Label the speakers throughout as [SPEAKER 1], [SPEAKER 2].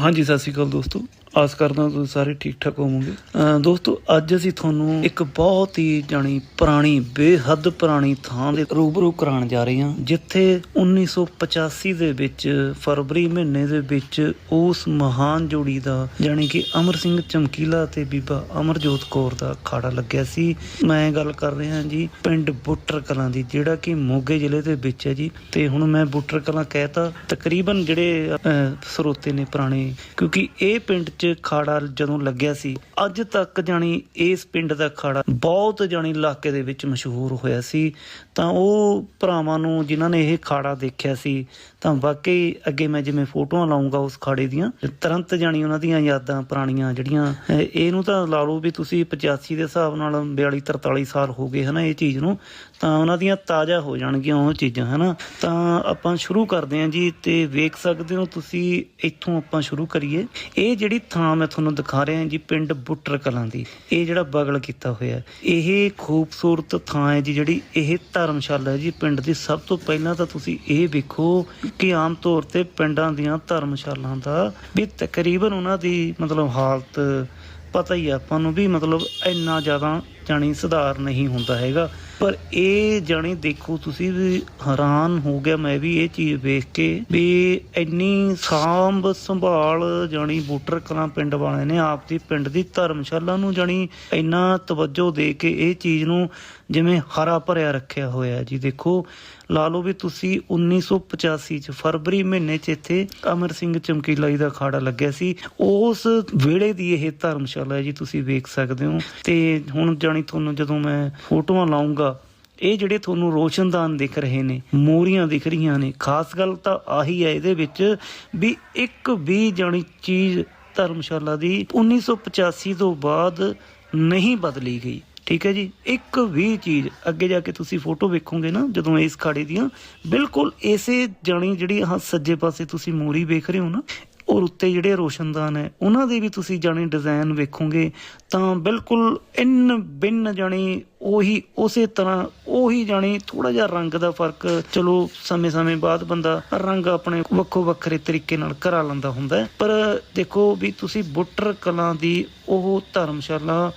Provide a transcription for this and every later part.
[SPEAKER 1] ਹਾਂਜੀ ਸਤਿ ਸ਼੍ਰੀ ਅਕਾਲ ਦੋਸਤੋ। ਆਸ ਕਰਦਾ ਤੁਸੀਂ ਸਾਰੇ ਠੀਕ ਠਾਕ ਹੋਵੋਗੇ। ਦੋਸਤੋ, ਅੱਜ ਅਸੀਂ ਤੁਹਾਨੂੰ ਇੱਕ ਬਹੁਤ ਹੀ ਜਾਣੀ ਪੁਰਾਣੀ, ਬੇਹੱਦ ਪੁਰਾਣੀ ਥਾਂ ਦੇ ਰੂਬਰੂ ਕਰਾਉਣ ਜਾ ਰਹੇ ਹਾਂ, ਜਿੱਥੇ 1985 ਦੇ ਵਿੱਚ, ਫਰਵਰੀ ਮਹੀਨੇ ਦੇ ਵਿੱਚ ਉਸ ਮਹਾਨ ਜੋੜੀ ਦਾ ਜਾਣੀ ਕਿ ਅਮਰ ਸਿੰਘ ਚਮਕੀਲਾ ਤੇ ਬੀਬਾ ਅਮਰਜੋਤ ਕੌਰ ਦਾ ਅਖਾੜਾ ਲੱਗਿਆ ਸੀ। ਮੈਂ ਗੱਲ ਕਰ ਰਿਹਾ ਜੀ ਪਿੰਡ ਬੁੱਟਰ ਕਲਾਂ ਦੀ, ਜਿਹੜਾ ਕਿ ਮੋਗੇ ਜ਼ਿਲ੍ਹੇ ਦੇ ਵਿੱਚ ਹੈ ਜੀ। ਤੇ ਹੁਣ ਮੈਂ ਬੁੱਟਰ ਕਲਾਂ ਕਹਿਤਾ ਤਕਰੀਬਨ ਜਿਹੜੇ ਸਰੋਤੇ ਨੇ ਪੁਰਾਣੇ, ਕਿਉਂਕਿ ਇਹ ਪਿੰਡ 'ਚ ਖਾੜਾ ਜਦੋਂ ਲੱਗਿਆ ਸੀ, ਅੱਜ ਤੱਕ ਜਾਣੀ ਇਸ ਪਿੰਡ ਦਾ ਖਾੜਾ ਬਹੁਤ ਜਾਣੀ ਇਲਾਕੇ ਦੇ ਵਿੱਚ ਮਸ਼ਹੂਰ ਹੋਇਆ ਸੀ, ਤਾਂ ਉਹ ਭਰਾਵਾਂ ਨੂੰ ਜਿਨ੍ਹਾਂ ਨੇ ਇਹ ਖਾੜਾ ਦੇਖਿਆ ਸੀ ਤਾਂ ਵਾਕਈ ਅੱਗੇ ਮੈਂ ਜਿਵੇਂ ਫੋਟੋਆਂ ਲਾਉਂਗਾ ਉਸ ਖਾੜੇ ਦੀਆਂ, ਤੁਰੰਤ ਜਾਣੀ ਉਹਨਾਂ ਦੀਆਂ ਯਾਦਾਂ ਪੁਰਾਣੀਆਂ ਜਿਹੜੀਆਂ ਇਹਨੂੰ ਤਾਂ ਲਾ ਲਓ ਵੀ ਤੁਸੀਂ 85 ਦੇ ਹਿਸਾਬ ਨਾਲ 42 43 ਸਾਲ ਹੋ ਗਏ ਹਨਾ ਇਹ ਚੀਜ਼ ਨੂੰ, ਤਾਂ ਉਹਨਾਂ ਦੀਆਂ ਤਾਜ਼ਾ ਹੋ ਜਾਣਗੀਆਂ ਉਹ ਚੀਜ਼ਾਂ, ਹਨਾ। ਤਾਂ ਆਪਾਂ ਸ਼ੁਰੂ ਕਰਦੇ ਹਾਂ ਜੀ ਤੇ ਵੇਖ ਸਕਦੇ ਹੋ ਤੁਸੀਂ ਇੱਥੋਂ ਆਪਾਂ ਸ਼ੁਰੂ ਕਰੀਏ। ਇਹ ਜਿਹੜੀ ਥਾਂ ਮੈਂ ਤੁਹਾਨੂੰ ਦਿਖਾ ਰਿਹਾ ਜੀ ਪਿੰਡ ਬੁੱਟਰ ਕਲਾਂ ਦੀ, ਇਹ ਜਿਹੜਾ ਬਗਲ ਕੀਤਾ ਹੋਇਆ ਇਹ ਖੂਬਸੂਰਤ ਥਾਂ ਹੈ ਜੀ ਜਿਹੜੀ ਇਹ ਧਰਮਸ਼ਾਲਾ ਹੈ ਜੀ ਪਿੰਡ ਦੀ। ਸਭ ਤੋਂ ਪਹਿਲਾਂ ਤਾਂ ਤੁਸੀਂ ਇਹ ਵੇਖੋ ਕਿ ਆਮ ਤੌਰ ਤੇ ਪਿੰਡਾਂ ਦੀਆਂ ਧਰਮਸ਼ਾਲਾਵਾਂ ਦਾ ਵੀ ਤਕਰੀਬਨ ਉਹਨਾਂ ਦੀ ਮਤਲਬ ਹਾਲਤ ਪਤਾ ਹੀ ਆ ਆਪਾਂ ਨੂੰ ਵੀ ਮਤਲਬ ਇੰਨਾ ਜ਼ਿਆਦਾ ਜਾਣੀ ਸੁਧਾਰ ਨਹੀਂ ਹੁੰਦਾ ਹੈਗਾ। ਪਰ ਇਹ ਜਾਣੀ ਦੇਖੋ ਤੁਸੀਂ ਵੀ ਹੈਰਾਨ ਹੋ ਗਿਆ ਮੈਂ ਵੀ ਇਹ ਚੀਜ਼ ਵੇਖ ਕੇ ਵੀ ਇੰਨੀ ਸਾਂਭ ਸੰਭਾਲ ਜਾਣੀ ਬੂਟਰ ਕਲਾਂ ਪਿੰਡ ਵਾਲਿਆਂ ਨੇ ਆਪ ਦੀ ਪਿੰਡ ਦੀ ਧਰਮਸ਼ਾਲਾ ਨੂੰ ਜਾਣੀ ਇੰਨਾ ਤਵੱਜੋ ਦੇ ਕੇ ਇਹ ਚੀਜ਼ ਨੂੰ ਜਿਵੇਂ ਹਰਾ ਭਰਿਆ ਰੱਖਿਆ ਹੋਇਆ ਜੀ। ਦੇਖੋ, ਲਾ ਲਓ ਵੀ ਤੁਸੀਂ 1985 ਚ ਫਰਵਰੀ ਮਹੀਨੇ ਚ ਇੱਥੇ ਅਮਰ ਸਿੰਘ ਚਮਕੀਲਾ ਜੀ ਦਾ ਅਖਾੜਾ ਲੱਗਿਆ ਸੀ। ਉਸ ਵੇਲੇ ਦੀ ਇਹ ਧਰਮਸ਼ਾਲਾ ਹੈ ਜੀ, ਤੁਸੀਂ ਵੇਖ ਸਕਦੇ ਹੋ। ਤੇ ਹੁਣ ਜਾਣੀ ਤੁਹਾਨੂੰ ਜਦੋਂ ਮੈਂ ਫੋਟੋਆਂ ਲਾਉਂਗਾ, ਇਹ ਜਿਹੜੇ ਤੁਹਾਨੂੰ ਰੋਸ਼ਨਦਾਨ ਦਿਖ ਰਹੇ ਨੇ, ਮੋਰੀਆਂ ਦਿਖ ਰਹੀਆਂ ਨੇ, ਖਾਸ ਗੱਲ ਤਾਂ ਆਹੀ ਹੈ ਇਹਦੇ ਵਿੱਚ ਵੀ ਇੱਕ ਵੀ ਜਾਣੀ ਚੀਜ਼ ਧਰਮਸ਼ਾਲਾ ਦੀ 1985 ਤੋਂ ਬਾਅਦ ਨਹੀਂ ਬਦਲੀ ਗਈ। ਠੀਕ ਹੈ ਜੀ? ਇੱਕ ਵੀ ਚੀਜ਼, ਅੱਗੇ ਜਾ ਕੇ ਤੁਸੀਂ ਫੋਟੋ ਵੇਖੋਗੇ ਨਾ, ਜਦੋਂ ਇਸ ਖਾੜੇ ਦੀਆਂ, ਬਿਲਕੁਲ ਇਸੇ ਜਾਣੀ ਜਿਹੜੀ ਆਹ ਸੱਜੇ ਪਾਸੇ ਤੁਸੀਂ ਮੂਰੀ ਵੇਖ ਰਹੇ ਹੋ ਨਾ ਔਰ ਉੱਤੇ ਜਿਹੜੇ ਰੋਸ਼ਨਦਾਨ ਹੈ, ਉਹਨਾਂ ਦੇ ਵੀ ਤੁਸੀਂ ਜਾਣੇ ਡਿਜ਼ਾਈਨ ਵੇਖੋਗੇ, ਤਾਂ ਬਿਲਕੁਲ ਇਨ ਬਿਨ ਜਾਣੀ ਉਹੀ, ਉਸੇ ਤਰ੍ਹਾਂ ਉਹੀ ਜਾਣੀ ਥੋੜਾ ਜਿਹਾ ਰੰਗ ਦਾ ਫ਼ਰਕ, ਚਲੋ ਸਮੇਂ-ਸਮੇਂ ਬਾਅਦ ਬੰਦਾ ਰੰਗ ਆਪਣੇ ਵੱਖੋ ਵੱਖਰੇ ਤਰੀਕੇ ਨਾਲ ਕਰਾ ਲੈਂਦਾ ਹੁੰਦਾ ਪਰ ਦੇਖੋ ਵੀ ਤੁਸੀਂ ਬੁੱਟਰ ਕਲਾਂ ਦੀ ਉਹ ਧਰਮਸ਼ਾਲਾ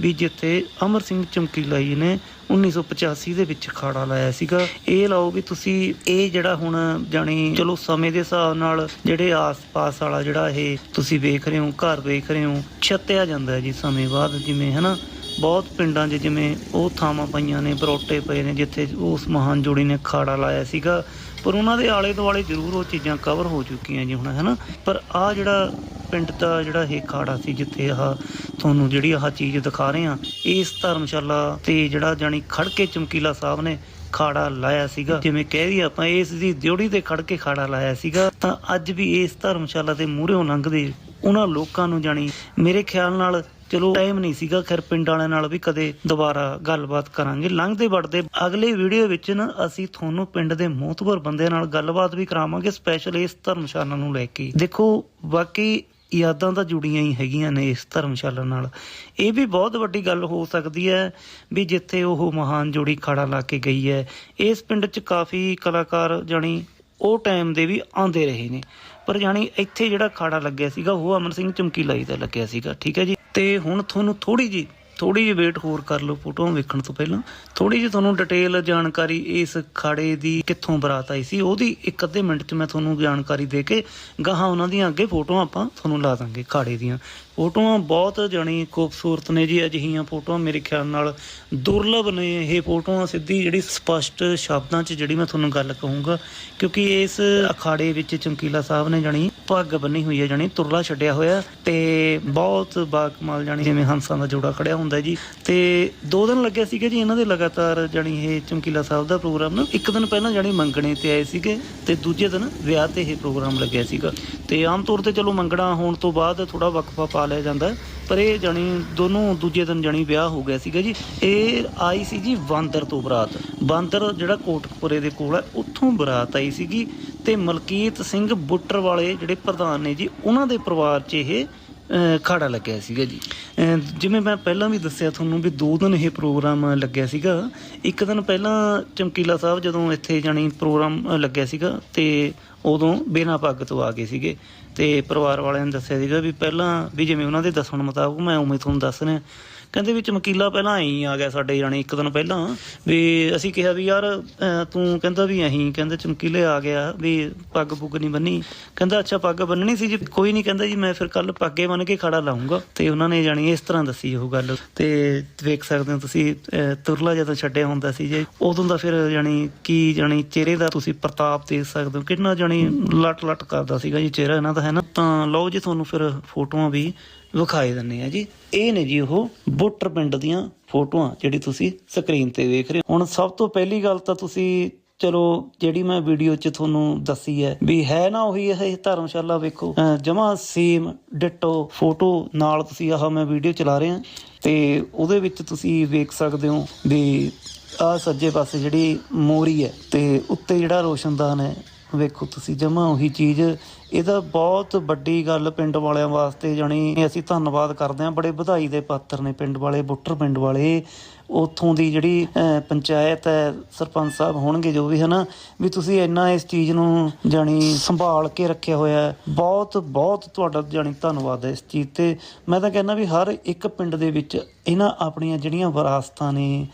[SPEAKER 1] ਵੀ ਜਿੱਥੇ ਅਮਰ ਸਿੰਘ ਚਮਕੀਲਾ ਜੀ ਨੇ 1985 ਦੇ ਵਿੱਚ ਖਾੜਾ ਲਾਇਆ ਸੀਗਾ। ਇਹ ਲਾਓ ਵੀ ਤੁਸੀਂ ਇਹ ਜਿਹੜਾ ਹੁਣ ਜਾਣੀ ਚਲੋ ਸਮੇਂ ਦੇ ਹਿਸਾਬ ਨਾਲ ਜਿਹੜੇ ਆਸ-ਪਾਸ ਵਾਲਾ ਜਿਹੜਾ ਇਹ ਤੁਸੀਂ ਵੇਖ ਰਹੇ ਹੋ, ਘਰ ਵੇਖ ਰਹੇ ਹੋ, ਛੱਤਿਆ ਜਾਂਦਾ ਜੀ ਸਮੇਂ ਬਾਅਦ ਜਿਵੇਂ, ਹਨਾ? ਬਹੁਤ ਪਿੰਡਾਂ 'ਚ ਜਿਵੇਂ ਉਹ ਥਾਵਾਂ ਪਈਆਂ ਨੇ ਬਰੋਟੇ ਪਏ ਨੇ, ਜਿੱਥੇ ਉਸ ਮਹਾਨ ਜੋੜੀ ਨੇ ਖਾੜਾ ਲਾਇਆ ਸੀਗਾ। ਪਰ ਉਹਨਾਂ ਦੇ ਆਲੇ ਦੁਆਲੇ ਜ਼ਰੂਰ ਉਹ ਚੀਜ਼ਾਂ ਕਵਰ ਹੋ ਚੁੱਕੀਆਂ ਜੀ ਹੁਣ, ਹੈਨਾ? ਪਰ ਆ ਜਿਹੜਾ ਪਿੰਡ ਦਾ ਜਿਹੜਾ ਇਹ ਖਾੜਾ ਸੀ, ਜਿੱਥੇ ਆਹ ਤੁਹਾਨੂੰ ਜਿਹੜੀ ਆਹ ਚੀਜ਼ ਦਿਖਾ ਰਹੇ ਆ ਇਸ ਧਰਮਸ਼ਾਲਾ ਤੇ ਜਿਹੜਾ ਜਾਣੀ ਖੜਕੇ ਚਮਕੀਲਾ ਸਾਹਿਬ ਨੇ ਖਾੜਾ ਲਾਇਆ ਸੀਗਾ। ਜਿਵੇਂ ਕਹਿ ਦਈਏ ਆਪਾਂ, ਇਸ ਦੀ ਦਿਉੜੀ ਤੇ ਖੜ ਕੇ ਖਾੜਾ ਲਾਇਆ ਸੀਗਾ। ਤਾਂ ਅੱਜ ਵੀ ਇਸ ਧਰਮਸ਼ਾਲਾ ਦੇ ਮੂਹਰੇੋਂ ਲੰਘਦੇ ਉਹਨਾਂ ਲੋਕਾਂ ਨੂੰ ਜਾਣੀ ਮੇਰੇ ਖਿਆਲ ਨਾਲ ਚਲੋ ਟਾਈਮ ਨਹੀਂ ਸੀਗਾ, ਖੈਰ ਪਿੰਡ ਵਾਲਿਆਂ ਨਾਲ ਵੀ ਕਦੇ ਦੁਬਾਰਾ ਗੱਲਬਾਤ ਕਰਾਂਗੇ। ਲੰਘਦੇ ਵੜਦੇ ਅਗਲੇ ਵੀਡੀਓ ਵਿੱਚ ਨਾ ਅਸੀਂ ਤੁਹਾਨੂੰ ਪਿੰਡ ਦੇ ਮੋਹਤਬਰ ਬੰਦੇ ਨਾਲ ਗੱਲਬਾਤ ਵੀ ਕਰਾਵਾਂਗੇ, ਸਪੈਸ਼ਲ ਇਸ ਧਰਮਸ਼ਾਲਾ ਨੂੰ ਲੈ ਕੇ। ਦੇਖੋ ਬਾਕੀ ਯਾਦਾਂ ਤਾਂ ਜੁੜੀਆਂ ਹੀ ਹੈਗੀਆਂ ਨੇ ਇਸ ਧਰਮਸ਼ਾਲਾ ਨਾਲ। ਇਹ ਵੀ ਬਹੁਤ ਵੱਡੀ ਗੱਲ ਹੋ ਸਕਦੀ ਹੈ ਵੀ ਜਿੱਥੇ ਉਹ ਮਹਾਨ ਜੋੜੀ ਖਾੜਾ ਲਾ ਕੇ ਗਈ ਹੈ। ਇਸ ਪਿੰਡ 'ਚ ਕਾਫੀ ਕਲਾਕਾਰ ਜਾਣੀ ਉਹ ਟਾਈਮ ਦੇ ਵੀ ਆਉਂਦੇ ਰਹੇ ਨੇ। ਪਰ ਜਾਣੀ ਇੱਥੇ ਜਿਹੜਾ ਖਾੜਾ ਲੱਗਿਆ ਸੀਗਾ, ਉਹ ਅਮਰ ਸਿੰਘ ਚਮਕੀਲਾ ਜੀ ਦਾ ਲੱਗਿਆ ਸੀਗਾ। ਠੀਕ ਹੈ ਜੀ? ਤੇ ਹੁਣ ਤੁਹਾਨੂੰ ਥੋੜੀ ਜੀ ਥੋੜੀ ਜਿਹੀ ਵੇਟ ਹੋਰ ਕਰ ਲਓ ਫੋਟੋਆਂ ਵੇਖਣ ਤੋਂ ਪਹਿਲਾਂ। ਥੋੜੀ ਜਿਹੀ ਤੁਹਾਨੂੰ ਡਿਟੇਲ ਜਾਣਕਾਰੀ ਇਸ ਖਾੜੇ ਦੀ ਕਿੱਥੋਂ ਬਰਾਤ ਆਈ ਸੀ, ਉਹਦੀ ਇੱਕ ਅੱਧੇ ਮਿੰਟ 'ਚ ਮੈਂ ਤੁਹਾਨੂੰ ਜਾਣਕਾਰੀ ਦੇ ਕੇ ਗਾਹਾਂ ਉਹਨਾਂ ਦੀਆਂ ਅੱਗੇ ਫੋਟੋਆਂ ਆਪਾਂ ਤੁਹਾਨੂੰ ਲਾ ਦਾਂਗੇ ਖਾੜੇ ਦੀਆਂ। ਫੋਟੋਆਂ ਬਹੁਤ ਜਾਣੀ ਖੂਬਸੂਰਤ ਨੇ ਜੀ ਅਜਿਹੀਆਂ ਫੋਟੋਆਂ ਮੇਰੇ ਖਿਆਲ ਨਾਲ ਦੁਰਲਭ ਨੇ ਇਹ ਫੋਟੋਆਂ ਸਿੱਧੀ ਜਿਹੜੀ ਸਪਸ਼ਟ ਸ਼ਬਦਾਂ 'ਚ ਜਿਹੜੀ ਮੈਂ ਤੁਹਾਨੂੰ ਗੱਲ ਕਹੂੰਗਾ, ਕਿਉਂਕਿ ਇਸ ਅਖਾੜੇ ਵਿੱਚ ਚਮਕੀਲਾ ਸਾਹਿਬ ਨੇ ਜਾਣੀ ਪੱਗ ਬੰਨੀ ਹੋਈ ਹੈ, ਜਾਣੀ ਤੁਰਲਾ ਛੱਡਿਆ ਹੋਇਆ ਤੇ ਬਹੁਤ ਬਾਕਮਾਲ ਜਾਣੀ ਜਿਵੇਂ ਹੰਸਾਂ ਦਾ ਜੋੜਾ ਖੜਿਆ ਹੁੰਦਾ ਜੀ। ਤੇ ਦੋ ਦਿਨ ਲੱਗਿਆ ਸੀਗਾ ਜੀ ਇਹਨਾਂ ਦੇ ਲਗਾਤਾਰ ਜਾਣੀ ਇਹ ਚਮਕੀਲਾ ਸਾਹਿਬ ਦਾ ਪ੍ਰੋਗਰਾਮ ਨਾ, ਇੱਕ ਦਿਨ ਪਹਿਲਾਂ ਜਾਣੀ ਮੰਗਣੇ ਤੇ ਆਏ ਸੀਗੇ ਤੇ ਦੂਜੇ ਦਿਨ ਵਿਆਹ ਤੇ ਇਹ ਪ੍ਰੋਗਰਾਮ ਲੱਗਿਆ ਸੀਗਾ। ਤੇ ਆਮ ਤੌਰ ਤੇ ਚਲੋ ਮੰਗਣਾ ਹੋਣ ਤੋਂ ਬਾਅਦ ਥੋੜਾ ਵਕਫਾ ਪਾ ਲਿਆ ਜਾਂਦਾ ਪਰ ਇਹ ਜਾਣੀ ਦੋਨੋਂ ਦੂਜੇ ਦਿਨ ਜਾਣੀ ਵਿਆਹ ਹੋ ਗਿਆ ਸੀਗਾ ਜੀ। ਇਹ ਆਈ ਸੀ ਜੀ ਬਾਂਦਰ ਤੋਂ ਬਰਾਤ। ਬਾਂਦਰ ਜਿਹੜਾ ਕੋਟਕਪੁਰੇ ਦੇ ਕੋਲ ਹੈ, ਉੱਥੋਂ ਬਰਾਤ ਆਈ ਸੀਗੀ ਤੇ ਮਲਕੀਤ ਸਿੰਘ ਬੁੱਟਰ ਵਾਲੇ ਜਿਹੜੇ ਪ੍ਰਧਾਨ ਨੇ ਜੀ, ਉਹਨਾਂ ਦੇ ਪਰਿਵਾਰ 'ਚ ਇਹ ਖਾੜਾ ਲੱਗਿਆ ਸੀਗਾ ਜੀ। ਜਿਵੇਂ ਮੈਂ ਪਹਿਲਾਂ ਵੀ ਦੱਸਿਆ ਤੁਹਾਨੂੰ ਵੀ ਦੋ ਦਿਨ ਇਹ ਪ੍ਰੋਗਰਾਮ ਲੱਗਿਆ ਸੀਗਾ। ਇੱਕ ਦਿਨ ਪਹਿਲਾਂ ਚਮਕੀਲਾ ਸਾਹਿਬ ਜਦੋਂ ਇੱਥੇ ਜਾਣੀ ਪ੍ਰੋਗਰਾਮ ਲੱਗਿਆ ਸੀਗਾ ਤੇ ਉਦੋਂ ਬਿਨਾਂ ਪੱਗ ਤੋਂ ਆ ਗਏ ਸੀਗੇ। ਤੇ ਪਰਿਵਾਰ ਵਾਲਿਆਂ ਨੇ ਦੱਸਿਆ ਸੀਗਾ ਵੀ ਪਹਿਲਾਂ ਵੀ ਜਿਵੇਂ ਉਹਨਾਂ ਦੇ ਦੱਸਣ ਮੁਤਾਬਕ, ਮੈਂ ਉਵੇਂ ਤੁਹਾਨੂੰ ਦੱਸ ਰਿਹਾ। ਕਹਿੰਦੇ ਵੀ ਚਮਕੀਲਾ ਪਹਿਲਾਂ ਐਂ ਆ ਗਿਆ ਸਾਡੇ ਜਾਣੀ ਇੱਕ ਦਿਨ ਪਹਿਲਾਂ, ਵੀ ਅਸੀਂ ਕਿਹਾ ਵੀ ਯਾਰ ਤੂੰ ਕਹਿੰਦਾ ਵੀ ਅਹੀਂ ਕਹਿੰਦਾ ਚਮਕੀਲੇ ਆ ਗਿਆ, ਵੀ ਪੱਗ ਪੁੱਗ ਨਹੀਂ ਬੰਨੀ। ਕਹਿੰਦਾ ਅੱਛਾ, ਪੱਗ ਬੰਨਣੀ ਸੀ ਜੀ, ਕੋਈ ਨਹੀਂ ਕਹਿੰਦਾ ਜੀ, ਮੈਂ ਫਿਰ ਕੱਲ ਪੱਗੇ ਬੰਨ ਕੇ ਖੜਾ ਲਾਉਂਗਾ। ਤੇ ਉਹਨਾਂ ਨੇ ਜਾਣੀ ਇਸ ਤਰ੍ਹਾਂ ਦੱਸੀ ਉਹ ਗੱਲ। ਤੇ ਵੇਖ ਸਕਦੇ ਹੋ ਤੁਸੀਂ ਤੁਰਲਾ ਜਦੋਂ ਛੱਡਿਆ ਹੁੰਦਾ ਸੀ ਜੇ। ਉਦੋਂ ਦਾ ਫਿਰ ਜਾਣੀ ਕੀ ਜਾਣੀ ਚਿਹਰੇ ਦਾ ਤੁਸੀਂ ਪ੍ਰਤਾਪ ਦੇਖ ਸਕਦੇ ਹੋ। ਕਿੰਨਾ ਜਾਣੀ ਲਟ ਲਟ ਕਰਦਾ ਸੀਗਾ ਜੀ ਚਿਹਰਾ, ਇਹਨਾਂ ਦਾ, ਹੈ ਨਾ? ਤਾਂ ਲਓ ਜੀ, ਤੁਹਾਨੂੰ ਫਿਰ ਫੋਟੋਆਂ ਵੀ ਵਿਖਾਏ ਦਿੰਨੇ ਆ ਜੀ। ਇਹ ਨੇ ਜੀ ਉਹ ਬੁੱਟਰ ਪਿੰਡ ਦੀਆਂ ਫੋਟੋਆਂ ਜਿਹੜੀ ਤੁਸੀਂ ਸਕਰੀਨ ਤੇ ਵੇਖ ਰਹੇ ਹੋ। ਹੁਣ ਸਭ ਤੋਂ ਪਹਿਲੀ ਗੱਲ ਤਾਂ ਤੁਸੀਂ ਚਲੋ ਜਿਹੜੀ ਮੈਂ ਵੀਡੀਓ 'ਚ ਤੁਹਾਨੂੰ ਦੱਸੀ ਹੈ ਵੀ ਹੈ ਨਾ ਉਹੀ ਇਹ ਧਰਮਸ਼ਾਲਾ ਵੇਖੋ। ਜਮਾ ਸੇਮ ਡਿਟੋ ਫੋਟੋ ਨਾਲ ਤੁਸੀਂ ਆਹ ਮੈਂ ਵੀਡੀਓ ਚਲਾ ਰਿਹਾ। ਤੇ ਉਹਦੇ ਵਿੱਚ ਤੁਸੀਂ ਵੇਖ ਸਕਦੇ ਹੋ ਵੀ ਆ ਸੱਜੇ ਪਾਸੇ ਜਿਹੜੀ ਮੋਰੀ ਹੈ ਤੇ ਉੱਤੇ ਜਿਹੜਾ ਰੋਸ਼ਨਦਾਨ ਹੈ ਵੇਖੋ ਤੁਸੀਂ, ਜਮਾ ਉਹੀ ਚੀਜ਼। ਇਹਦਾ ਬਹੁਤ ਵੱਡੀ ਗੱਲ ਪਿੰਡ ਵਾਲਿਆਂ ਵਾਸਤੇ, ਜਾਣੀ ਅਸੀਂ ਧੰਨਵਾਦ ਕਰਦੇ ਹਾਂ, ਬੜੇ ਵਧਾਈ ਦੇ ਪਾਤਰ ਨੇ ਪਿੰਡ ਵਾਲੇ ਬੁੱਟਰ ਪਿੰਡ ਵਾਲੇ। ਉਥੋਂ ਦੀ ਜਿਹੜੀ ਪੰਚਾਇਤ ਹੈ, ਸਰਪੰਚ ਸਾਹਿਬ ਹੋਣਗੇ ਜੋ ਵੀ, ਹਨਾ, ਵੀ ਤੁਸੀਂ ਇੰਨਾ ਇਸ ਚੀਜ਼ ਨੂੰ, ਜਾਣੀ ਸੰਭਾਲ ਕੇ ਰੱਖਿਆ ਹੋਇਆ ਹੈ। ਬਹੁਤ ਬਹੁਤ ਤੁਹਾਡਾ, ਜਾਣੀ ਧੰਨਵਾਦ ਹੈ ਇਸ ਚੀਜ਼ ਤੇ। ਮੈਂ ਤਾਂ ਕਹਿੰਦਾ ਵੀ ਹਰ ਇੱਕ ਪਿੰਡ ਦੇ ਵਿੱਚ ਇਹਨਾਂ ਆਪਣੀਆਂ ਜਿਹੜੀਆਂ ਵਿਰਾਸਤਾਂ ਨੇ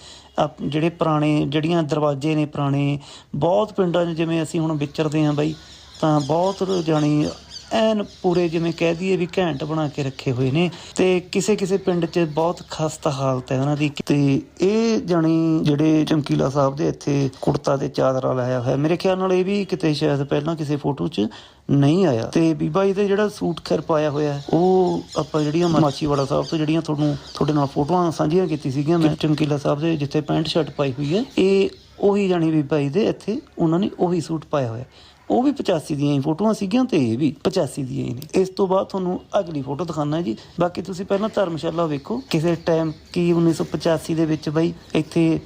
[SPEAKER 1] ਜਿਹੜੇ ਪੁਰਾਣੇ, ਜਿਹੜੀਆਂ ਦਰਵਾਜ਼ੇ ਨੇ ਪੁਰਾਣੇ, ਬਹੁਤ ਪਿੰਡਾਂ 'ਚ ਜਿਵੇਂ ਅਸੀਂ ਹੁਣ ਵਿਚਰਦੇ ਹਾਂ ਬਾਈ, ਤਾਂ ਬਹੁਤ ਜਾਣੀ ਐਨ ਪੂਰੇ ਜਿਵੇਂ ਕਹਿ ਦਈਏ ਵੀ ਘੈਂਟ ਬਣਾ ਕੇ ਰੱਖੇ ਹੋਏ ਨੇ ਤੇ ਕਿਸੇ ਕਿਸੇ ਪਿੰਡ 'ਚ ਬਹੁਤ ਖਸਤਾ ਹਾਲਤ ਹੈ ਉਹਨਾਂ ਦੀ ਤੇ ਇਹ ਜਾਣੀ ਜਿਹੜੇ ਚਮਕੀਲਾ ਸਾਹਿਬ ਦੇ ਇੱਥੇ ਕੁੜਤਾ ਤੇ ਚਾਦਰਾ ਲਾਇਆ ਹੋਇਆ, ਮੇਰੇ ਖਿਆਲ ਨਾਲ ਇਹ ਵੀ ਕਿਤੇ ਸ਼ਾਇਦ ਪਹਿਲਾਂ ਕਿਸੇ ਫੋਟੋ 'ਚ ਨਹੀਂ ਆਇਆ। ਤੇ ਬੀਬਾ ਜੀ ਦੇ ਜਿਹੜਾ ਸੂਟ ਖੈਰ ਪਾਇਆ ਹੋਇਆ ਉਹ ਆਪਾਂ ਜਿਹੜੀਆਂ ਮਾਚੀਵਾੜਾ ਸਾਹਿਬ ਤੋਂ ਜਿਹੜੀਆਂ ਤੁਹਾਨੂੰ ਤੁਹਾਡੇ ਨਾਲ ਫੋਟੋਆਂ ਸਾਂਝੀਆਂ ਕੀਤੀ ਸੀਗੀਆਂ, ਮੈਂ ਚਮਕੀਲਾ ਸਾਹਿਬ ਦੇ ਜਿੱਥੇ ਪੈਂਟ ਸ਼ਰਟ ਪਾਈ ਹੋਈ ਹੈ, ਇਹ ਉਹੀ ਜਾਣੀ ਬੀਬਾ ਜੀ ਦੇ ਇੱਥੇ ਉਹਨਾਂ ਨੇ ਉਹੀ ਸੂਟ ਪਾਇਆ ਹੋਇਆ ਉਹ ਵੀ 85 ਦੀਆਂ ਹੀ ਫੋਟੋਆਂ ਸੀਗੀਆਂ ਤੇ ਇਹ ਵੀ 85 ਦੀਆਂ ਹੀ ਨੇ। ਇਸ ਤੋਂ ਬਾਅਦ ਤੁਹਾਨੂੰ ਅਗਲੀ ਫੋਟੋ ਦਿਖਾਣਾ ਜੀ। ਬਾਕੀ ਤੁਸੀਂ ਪਹਿਲਾਂ ਧਰਮਸ਼ਾਲਾ ਵੇਖੋ, ਕਿਸੇ ਟਾਈਮ ਕੀ 1985 ਦੇ ਵਿੱਚ ਬਈ ਇੱਥੇ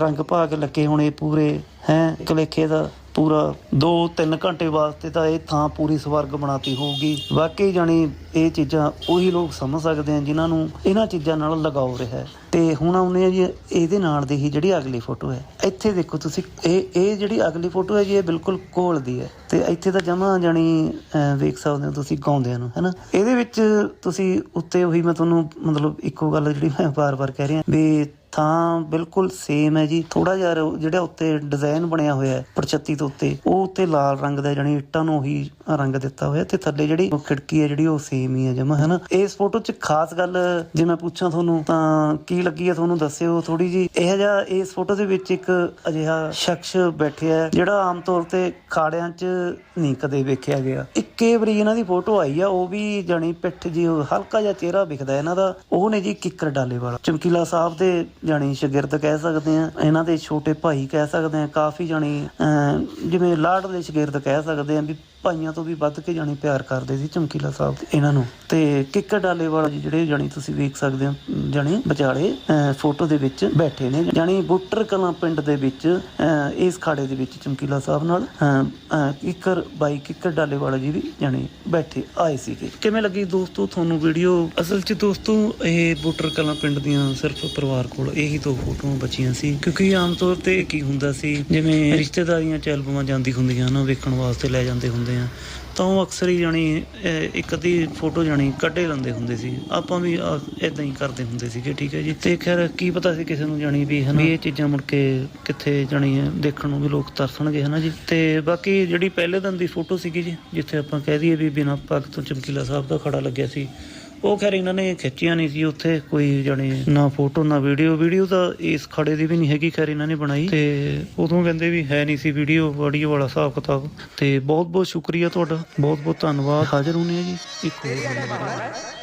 [SPEAKER 1] ਰੰਗ ਭਾਗ ਲੱਗੇ ਹੋਣੇ ਪੂਰੇ, ਹੈ, ਕਲੇਖੇ ਦਾ ਪੂਰਾ 2-3 ਘੰਟੇ ਵਾਸਤੇ ਤਾਂ ਇਹ ਥਾਂ ਪੂਰੀ ਸਵਰਗ ਬਣਾਤੀ ਹੋਊਗੀ। ਵਾਕਈ ਜਾਣੀ ਇਹ ਚੀਜ਼ਾਂ ਉਹੀ ਲੋਕ ਸਮਝ ਸਕਦੇ ਆ ਜਿਨ੍ਹਾਂ ਨੂੰ ਇਹਨਾਂ ਚੀਜ਼ਾਂ ਨਾਲ ਲਗਾਓ ਰਿਹਾ ਤੇ ਹੁਣ ਆਉਨੇ ਆ ਜੀ, ਇਹਦੇ ਨਾਲ ਦੀ ਹੀ ਜਿਹੜੀ ਅਗਲੀ ਫੋਟੋ ਹੈ। ਇੱਥੇ ਦੇਖੋ ਤੁਸੀਂ, ਇਹ ਇਹ ਜਿਹੜੀ ਅਗਲੀ ਫੋਟੋ ਹੈ ਜੀ, ਇਹ ਬਿਲਕੁਲ ਕੋਲ ਦੀ ਹੈ। ਤੇ ਇੱਥੇ ਤਾਂ ਜਮਾ ਜਾਣੀ ਵੇਖ ਸਕਦੇ ਹੋ ਤੁਸੀਂ ਗਾਉਂਦਿਆਂ ਨੂੰ, ਹੈਨਾ? ਇਹਦੇ ਵਿੱਚ ਤੁਸੀਂ ਉੱਤੇ ਉਹੀ ਮੈਂ ਤੁਹਾਨੂੰ ਮਤਲਬ ਇੱਕੋ ਗੱਲ ਜਿਹੜੀ ਮੈਂ ਵਾਰ-ਵਾਰ ਕਹਿ ਰਿਹਾ ਵੀ ਥਾਂ ਬਿਲਕੁਲ ਸੇਮ ਹੈ ਜੀ। ਥੋੜਾ ਜਿਹਾ ਜਿਹੜਾ ਉੱਤੇ ਡਿਜ਼ਾਈਨ ਬਣਿਆ ਹੋਇਆ ਹੈ ਪਰਛੱਤੀ ਦੇ ਉੱਤੇ, ਉਹ ਉੱਤੇ ਲਾਲ ਰੰਗ ਦਾ ਜਾਨੀ ਇੱਟਾਂ ਨੂੰ ਉਹੀ ਰੰਗ ਦਿੱਤਾ ਹੋਇਆ ਤੇ ਥੱਲੇ ਜਿਹੜੀ ਖਿੜਕੀ ਹੈ ਜਿਹੜੀ ਉਹ ਸੇਮ ਹੀ ਹੈ ਜਮਾ, ਹੈਨਾ? ਇਸ ਫੋਟੋ 'ਚ ਖਾਸ ਗੱਲ ਜੇ ਮੈਂ ਪੁੱਛਾਂ ਤੁਹਾਨੂੰ, ਤਾਂ ਕੀ ਲੱਗੀ ਹੈ ਤੁਹਾਨੂੰ ਦੱਸਿਓ ਥੋੜੀ ਜੀ ਇਹ ਜਿਹਾ ਇਸ ਫੋਟੋ ਦੇ ਵਿੱਚ ਇੱਕ ਅਜਿਹਾ ਸ਼ਖਸ ਬੈਠਿਆ ਜਿਹੜਾ ਆਮ ਤੌਰ ਤੇ ਖਾੜਿਆਂ 'ਚ ਨਹੀਂ ਕਦੇ ਵੇਖਿਆ ਗਿਆ। ਇੱਕੇ ਵਾਰੀ ਇਹਨਾਂ ਦੀ ਫੋਟੋ ਆਈ ਆ, ਉਹ ਵੀ ਜਾਨੀ ਪਿੱਠ ਜੀ ਹਲਕਾ ਜਿਹਾ ਚਿਹਰਾ ਵਿਖਦਾ ਇਹਨਾਂ ਦਾ। ਉਹ ਨੇ ਜੀ ਕਿੱਕਰ ਡਾਲੇ ਵਾਲਾ। ਚਮਕੀਲਾ ਸਾਹਿਬ ਦੇ ਜਾਣੀ ਸ਼ਾਗਿਰਦ ਕਹਿ ਸਕਦੇ ਆ ਇਹਨਾਂ ਦੇ ਛੋਟੇ ਭਾਈ ਕਹਿ ਸਕਦੇ ਆ ਕਾਫੀ ਜਾਨੀ ਅਹ, ਜਿਵੇਂ ਲਾਡਲੇ ਸ਼ਾਗਿਰਦ ਕਹਿ ਸਕਦੇ ਆ ਵੀ ਭਾਈਆਂ ਤੋਂ ਵੀ ਵੱਧ ਕੇ ਜਾਣੀ ਪਿਆਰ ਕਰਦੇ ਸੀ ਚਮਕੀਲਾ ਸਾਹਿਬ ਇਹਨਾਂ ਨੂੰ। ਤੇ ਕਿੱਕਰ ਡਾਲੇ ਜੀ ਜਿਹੜੇ ਜਾਨੀ ਤੁਸੀਂ ਵੇਖ ਸਕਦੇ ਹੋ, ਜਾਣੀ ਵਿਚਾਲੇ ਫੋਟੋ ਦੇ ਵਿੱਚ ਬੈਠੇ ਨੇ। ਜਾਨੀ ਬੁੱਟਰ ਕਲਾਂ ਪਿੰਡ ਦੇ ਵਿੱਚ ਇਸ ਖਾੜੇ ਦੇ ਵਿੱਚ ਚਮਕੀਲਾ ਸਾਹਿਬ ਨਾਲ ਕਿੱਕਰ, ਬਾਈ ਕਿੱਕਰ ਡਾਲੇ ਜੀ ਵੀ ਜਾਣੀ ਬੈਠੇ ਆਏ ਸੀਗੇ। ਕਿਵੇਂ ਲੱਗੀ ਦੋਸਤੋ ਤੁਹਾਨੂੰ ਵੀਡੀਓ ਅਸਲ 'ਚ ਦੋਸਤੋ ਇਹ ਬੁੱਟਰ ਕਲਾਂ ਪਿੰਡ ਦੀਆਂ ਸਿਰਫ ਪਰਿਵਾਰ ਕੋਲ ਇਹੀ ਦੋ ਫੋਟੋਆਂ ਬਚੀਆਂ ਸੀ। ਕਿਉਂਕਿ ਆਮ ਤੌਰ ਤੇ ਕੀ ਹੁੰਦਾ ਸੀ, ਜਿਵੇਂ ਰਿਸ਼ਤੇਦਾਰੀਆਂ ਚ ਐਲਬਮਾਂ ਜਾਂਦੀ ਹੁੰਦੀਆਂ ਨਾ ਵੇਖਣ ਵਾਸਤੇ ਲੈ ਜਾਂਦੇ ਹੁੰਦੇ ਆ। ਤਾਂ ਉਹ ਅਕਸਰ ਹੀ ਜਾਣੀ ਇੱਕ ਅੱਧੀ ਫੋਟੋ ਜਾਣੀ ਕੱਢੇ ਲੈਂਦੇ ਹੁੰਦੇ ਸੀ। ਆਪਾਂ ਵੀ ਇਦਾਂ ਹੀ ਕਰਦੇ ਹੁੰਦੇ ਸੀਗੇ ਠੀਕ ਹੈ ਜੀ? ਤੇ ਖੈਰ ਕੀ ਪਤਾ ਸੀ ਕਿਸੇ ਨੂੰ ਜਾਣੀ ਵੀ ਹਨਾ ਇਹ ਚੀਜ਼ਾਂ ਮੁੜ ਕੇ ਕਿੱਥੇ ਜਾਣੀ ਹੈ ਦੇਖਣ ਨੂੰ ਵੀ ਲੋਕ ਤਰਸਣਗੇ ਹਨਾ ਜੀ? ਤੇ ਬਾਕੀ ਜਿਹੜੀ ਪਹਿਲੇ ਦਿਨ ਦੀ ਫੋਟੋ ਸੀਗੀ ਜੀ ਜਿੱਥੇ ਆਪਾਂ ਕਹਿ ਦਈਏ ਵੀ ਬਿਨਾਂ ਪੱਗ ਤੋਂ ਚਮਕੀਲਾ ਸਾਹਿਬ ਦਾ ਖੜਾ ਲੱਗਿਆ ਸੀ ਉਹ ਖੈਰ ਇਹਨਾਂ ਨੇ ਖਿੱਚੀਆਂ ਨਹੀਂ ਸੀ ਉੱਥੇ, ਕੋਈ ਜਾਣੀ ਨਾ ਫੋਟੋ ਨਾ ਵੀਡੀਓ ਵੀਡੀਓ ਤਾਂ ਇਸ ਖੜੇ ਦੀ ਵੀ ਨਹੀਂ ਹੈਗੀ, ਖੈਰ ਇਹਨਾਂ ਨੇ ਬਣਾਈ। ਤੇ ਉਦੋਂ ਕਹਿੰਦੇ ਵੀ ਹੈ ਨਹੀਂ ਸੀ ਵੀਡੀਓ ਆਡੀਓ ਵਾਲਾ ਹਿਸਾਬ ਕਿਤਾਬ। ਤੇ ਬਹੁਤ ਬਹੁਤ ਸ਼ੁਕਰੀਆ ਤੁਹਾਡਾ ਬਹੁਤ ਬਹੁਤ ਧੰਨਵਾਦ। ਹਾਜ਼ਰ ਹੋਣੇ ਆ ਜੀ, ਇੱਕ ਹੋਰ।